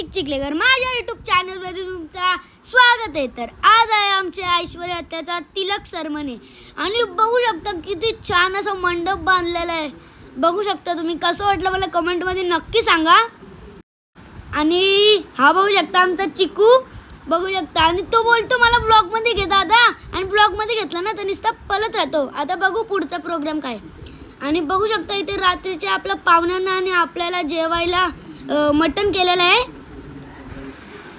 कार्तिक चिखलेकर माझ्या युट्यूब चॅनलमध्ये तुमचा स्वागत आहे. तर आज आहे आमच्या ऐश्वर्या त्याचा तिलक सरमने आणि बघू शकता किती छान असं मंडप बांधलेला आहे. बघू शकता तुम्ही कसं वाटलं मला कमेंटमध्ये नक्की सांगा. आणि हा बघू शकता आमचा चिकू. बघू शकता. आणि तो बोलतो मला ब्लॉगमध्ये घे दादा. आणि ब्लॉगमध्ये घेतला ना तर नुसता पलत राहतो. आता बघू पुढचा प्रोग्राम काय. आणि बघू शकता इथे रात्रीच्या आपल्या पाहुण्यांना आणि आपल्याला जेवायला मटण केलेलं आहे.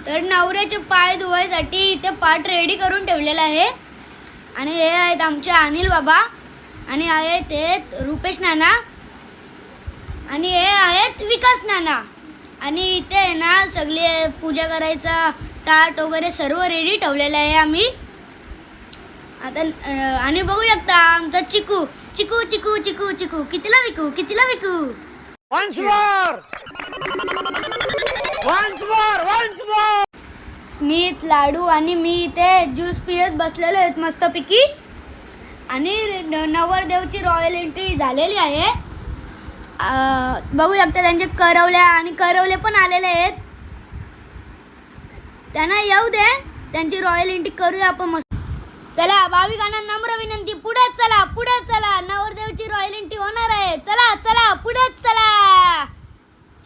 तर नवऱ्याचे पाय धुवायसाठी इथे पाट रेडी करून ठेवलेला आहे. आणि हे आहेत आमचे अनिल बाबा आणि आहेत हे रुपेश नाना. आणि हे आहेत विकास नाना. आणि इथे आहे ना सगळे पूजा करायचा ताट वगैरे सर्व रेडी ठेवलेलं आहे आम्ही. आता आणि बघू शकता आमचा चिकू. चिकू चिकू चिकू चिकू. कितीला विकू? कितीला विकू? स्मित लाडू आणि मी इथे ज्यूस पियत बसलेलो आहेत मस्तपैकी. आणि नवरदेवची रॉयल एंट्री झालेली आहे. बघू शकता त्यांचे करवल्या आणि करवले पण आलेले आहेत. त्यांना येऊ दे त्यांची रॉयल एंट्री करूया आपण मस्त. चला भाविकांना नम्र विनंती. पुढे चला पुढे चला. नवरदेवची रॉयल एंट्री होणार आहे. चला चला पुढे चला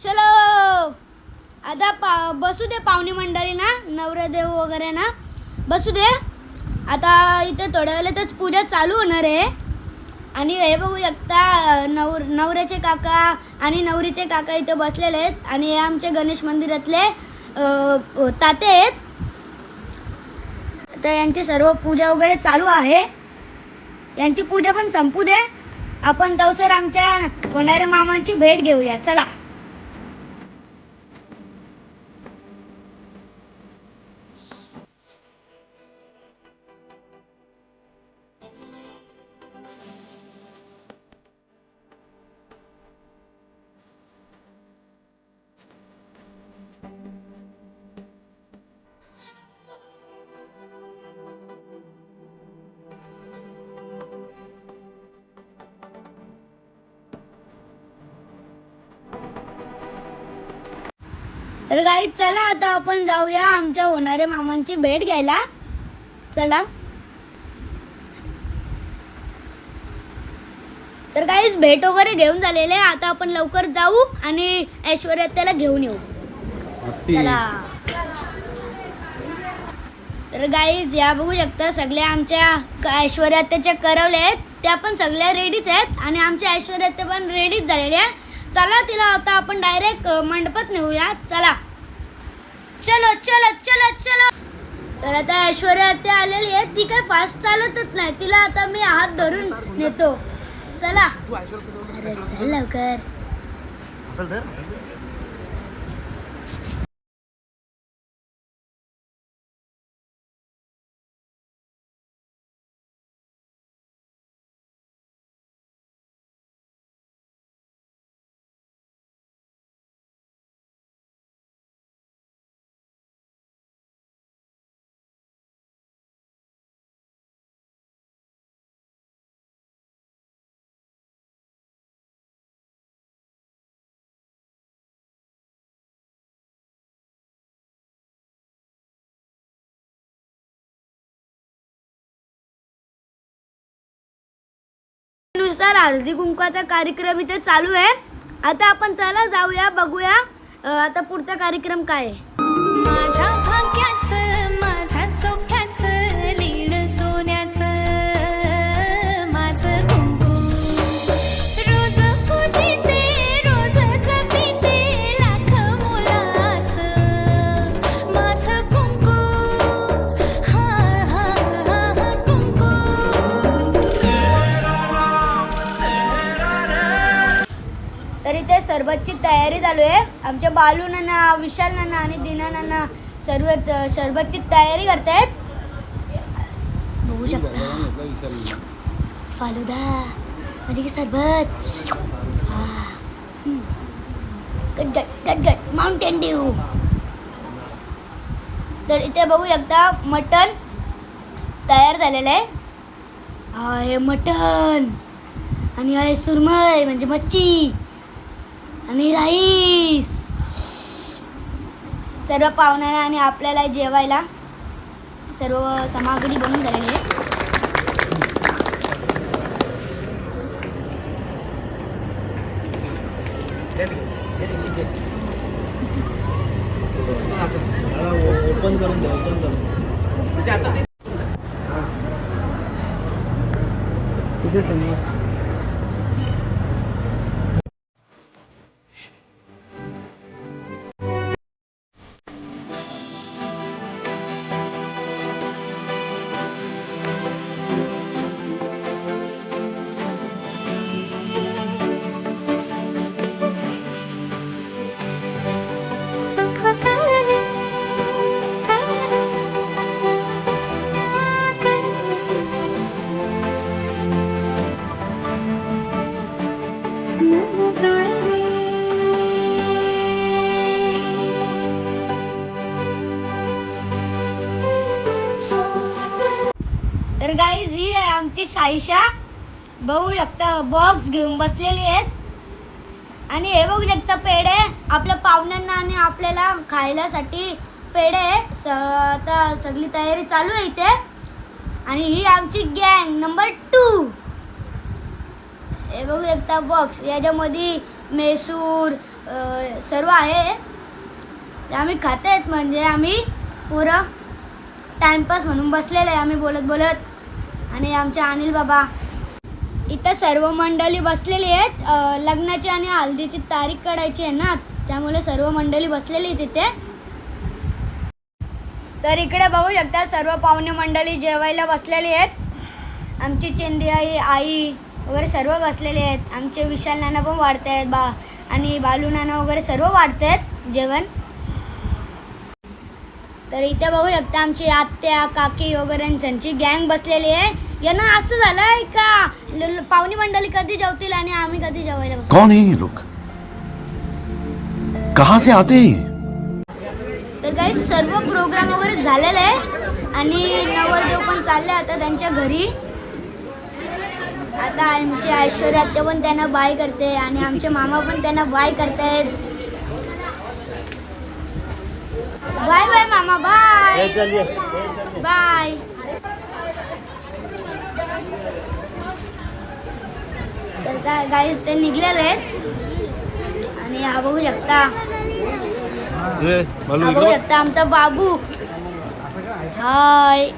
चलो आता पा बसू दे पाहुणे मंडळी ना नवरदेव वगैरे ना. बसू दे. आता इथे थोड्या वेळातच पूजा चालू होणार आहे. आणि हे बघू शकता नवर नवऱ्याचे काका आणि नवरीचे काका इथे बसलेले आहेत. आणि हे आमचे गणेश मंदिरातले ताते आहेत. तर यांची सर्व पूजा वगैरे चालू आहे. यांची पूजा पण संपू दे. आपण तवसर आमच्या होणाऱ्या मामांची भेट घेऊया. चला. तर काही चला आता आपण जाऊया आमच्या होणाऱ्या मामांची भेट घ्यायला. चला. तर काहीच भेट वगैरे घेऊन झालेले आहे. आता आपण लवकर जाऊ आणि ऐश्वर्या त्याला घेऊन येऊ. चला. तर गाईज या बघू शकता सगळ्या आमच्या क- ऐश्वर्या त्याच्या करवल्या आहेत. त्या पण सगळ्या रेडीच आहेत. आणि आमच्या ऐश्वर्या ते पण रेडीच झालेल्या आहे चला तिला आता आपण डायरेक्ट मंडपात नेऊया. चला. चलो चलो चलो चलो. तर आता ऐश्वर्या ते आलेली आहे ती काय फास्ट चालतच नाही. तिला आता मी हात धरून नेतो. चला. अरे चल लवकर. नुसार हळदी कुंकवाचा कार्यक्रम इथे चालू आहे. आता आपण चला जाऊया बघूया. आता पुढचा कार्यक्रम काय आहे? माझ्या भाग्याचं तयारी चालू आहे. आमच्या बालू नाना विशाल नाना आणि दिना नाना सर्व सरबतची तयारी करतायत. बघू शकता. फालुदा. म्हणजे की सरबत. गटगट माउंटेन ड्यू तर इथे बघू शकता मटन तयार झालेलं आहे. हा मटन आणि आहे सुरमई म्हणजे मच्छी. आणि राईस. सर्व पाहुण्यांना आणि आपल्याला जेवायला सर्व सामग्री बनून झालेली आहे. ओपन करून द्या ओपन करून कुठे तर गाईज ही आहे आमची साईशा. बघू शकता बॉक्स घेऊन बसलेली आहेत. आणि हे बघू शकता पेढे आपल्या पाहुण्यांना आणि आपल्याला खायलासाठी पेढे. स आता सगळी तयारी चालू आहे इथे. आणि ही आमची गँग नंबर टू हे बघू शकता बॉक्स याच्यामध्ये मेसूर सर्व आहे. ते आम्ही खात आहेत म्हणजे आम्ही पुरं टाइमपास म्हणून बसलेलं आहे आम्ही बोलत बोलत आणि आमचे अनिल बाबा. इथं सर्व मंडळी बसलेली आहेत. लग्नाची आणि हल्दीची तारीख काढायची आहे ना त्यामुळे सर्व मंडळी बसलेली आहेत तिथे तर इकडे बघू शकता सर्व पाहुणे मंडळी जेवायला बसलेली आहेत. आमची चेंदी आई आई वगैरे सर्व बसलेले आहेत. आमचे विशाल नाना पण वाढत आहेत बा आणि बालू नाना वगैरे सर्व वाढत आहेत जेवण. तर इथे बघू शकता आमची आत्या काकी वगैरे त्यांची गँग बसलेली आहे. यांना असं झालंय का? पाहुणी मंडळी कधी जेवतील आणि आम्ही कधी जेवायला बसू? कौन है ये लोग कहां से आते हैं? ये? तर काही सर्व प्रोग्राम वगैरे झालेले आहे आणि नवरदेव पण चालले आता त्यांच्या घरी. आता आमची ऐश्वर्या आत्या पण त्यांना बाय करते आणि आमचे मामा पण त्यांना बाय करतायत. बाय बाय मामा बाय. बाय. तर गाईज ते निघलेले आहेत. आणि हा बघू शकता. हा बघू शकता आमचा बाबू. हाय.